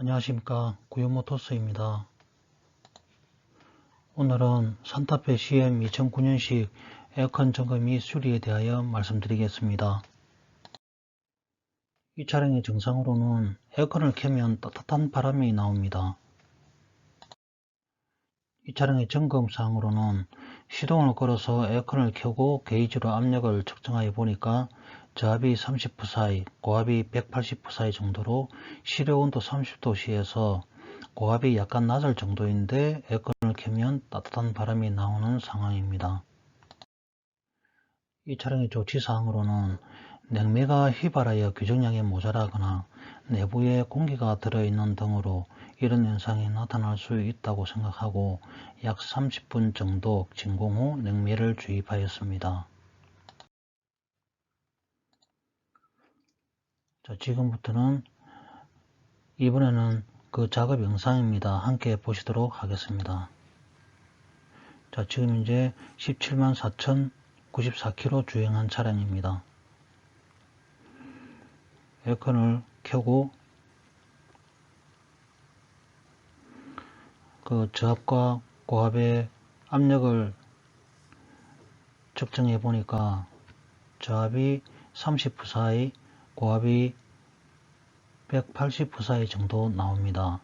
안녕하십니까 구요모토스입니다. 오늘은 산타페 CM 2009년식 에어컨 점검 및 수리에 대하여 말씀드리겠습니다. 이 차량의 정상으로는 에어컨을 켜면 따뜻한 바람이 나옵니다. 이 차량의 점검사항으로는 시동을 걸어서 에어컨을 켜고 게이지로 압력을 측정하여 보니까 저압이 30psi, 고압이 180psi 정도로 실외 온도 30도시에서 고압이 약간 낮을 정도인데 에어컨을 켜면 따뜻한 바람이 나오는 상황입니다. 이 차량의 조치사항으로는 냉매가 휘발하여 규정량이 모자라거나 내부에 공기가 들어있는 등으로 이런 현상이 나타날 수 있다고 생각하고 약 30분 정도 진공 후 냉매를 주입하였습니다. 자, 지금부터는 이번에는 그 작업 영상입니다. 함께 보시도록 하겠습니다. 자, 지금 이제 17만 4,094km 주행한 차량입니다. 에어컨을 켜고 그 저압과 고압의 압력을 측정해 보니까 저압이 30psi, 고압이 180psi 정도 나옵니다.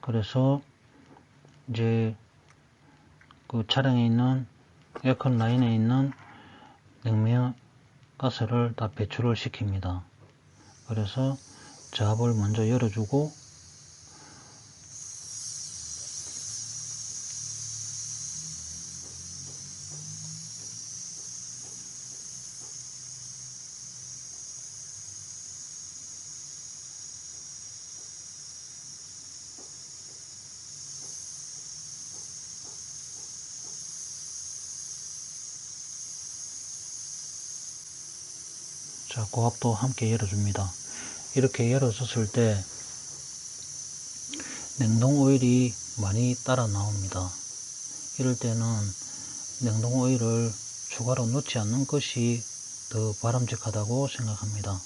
그래서 이제 그 차량에 있는 에어컨 라인에 있는 냉면 가스를 다 배출을 시킵니다. 그래서 저압을 먼저 열어주고 자 고압도 함께 열어줍니다. 이렇게 열어줬을 때 냉동 오일이 많이 따라 나옵니다. 이럴 때는 냉동 오일을 추가로 넣지 않는 것이 더 바람직하다고 생각합니다.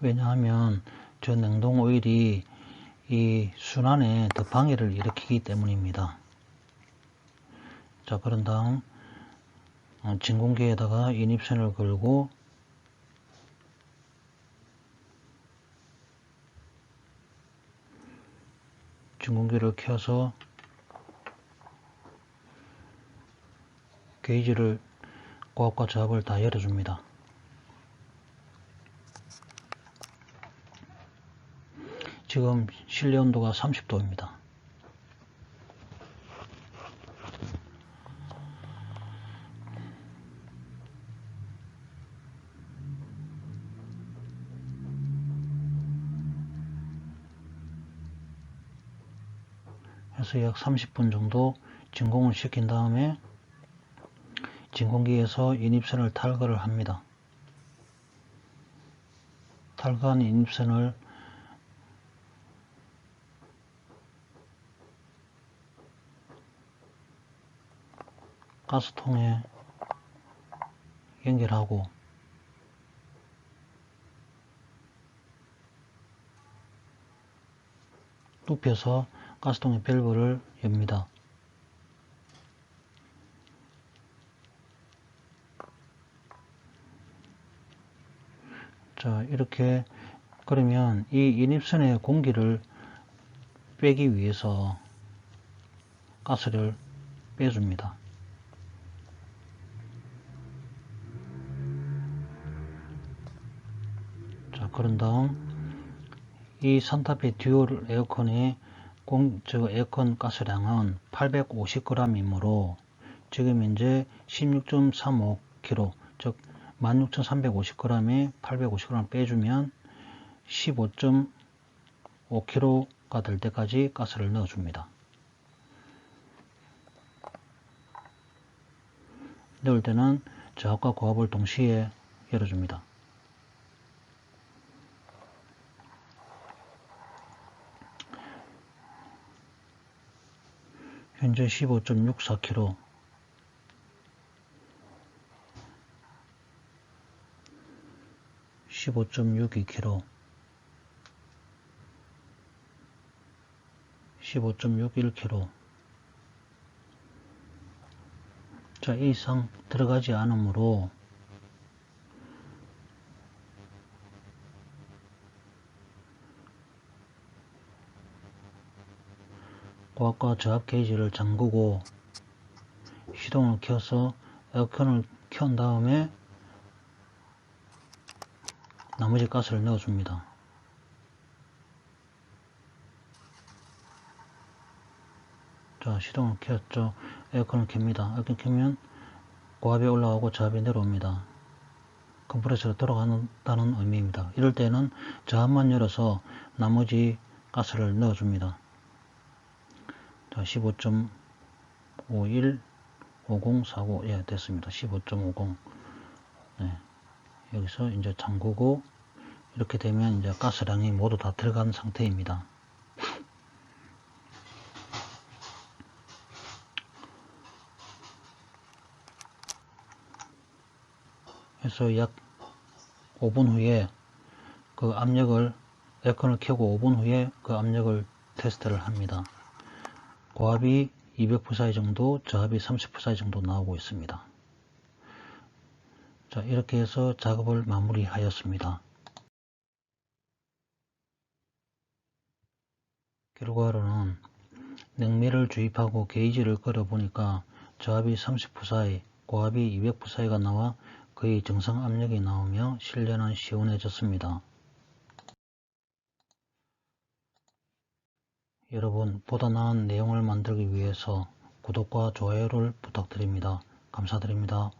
왜냐하면 저 냉동 오일이 이 순환에 더 방해를 일으키기 때문입니다. 자 그런 다음 어, 진공기에다가 인입선을 걸고 진공기를 켜서 게이지를 고압과 저압을 다 열어줍니다. 지금 실내 온도가 30도입니다. 해서 약 30분 정도 진공을 시킨 다음에 진공기에서 인입선을 탈거를 합니다. 탈거한 인입선을 가스통에 연결하고 눕혀서 가스통의 밸브를 엽니다. 자 이렇게 그러면 이 인입선의 공기를 빼기 위해서 가스를 빼줍니다. 그런 다음 이 산타페 듀얼 에어컨의 공, 저 에어컨 가스량은 850g이므로 지금 현재 16.35kg 즉 16,350g에 850g 빼주면 15.5kg가 될 때까지 가스를 넣어줍니다. 넣을 때는 저압과 고압을 동시에 열어줍니다. 현재 15.64kg 15.62kg 15.61kg 자, 이 이상 들어가지 않으므로 고압과 저압 게이지를 잠그고 시동을 켜서 에어컨을 켠 다음에 나머지 가스를 넣어줍니다. 자, 시동을 켰죠. 에어컨을 켭니다. 에어컨 켜면 고압이 올라가고 저압이 내려옵니다. 컴프레서로 돌아간다는 의미입니다. 이럴 때는 저압만 열어서 나머지 가스를 넣어줍니다. 자, 15.51 5049, 예, 됐습니다. 15.50. 네. 여기서 이제 잠그고, 이렇게 되면 이제 가스량이 모두 다 들어간 상태입니다. 그래서 약 5분 후에 그 압력을 에어컨을 켜고 5분 후에 그 압력을 테스트를 합니다. 고압이 200psi 정도, 저압이 30psi 정도 나오고 있습니다. 자, 이렇게 해서 작업을 마무리하였습니다. 결과로는 냉매를 주입하고 게이지를 끌어 보니까 저압이 30psi, 고압이 200psi가 나와 거의 정상 압력이 나오며 실내는 시원해졌습니다. 여러분 보다 나은 내용을 만들기 위해서 구독과 좋아요를 부탁드립니다. 감사드립니다.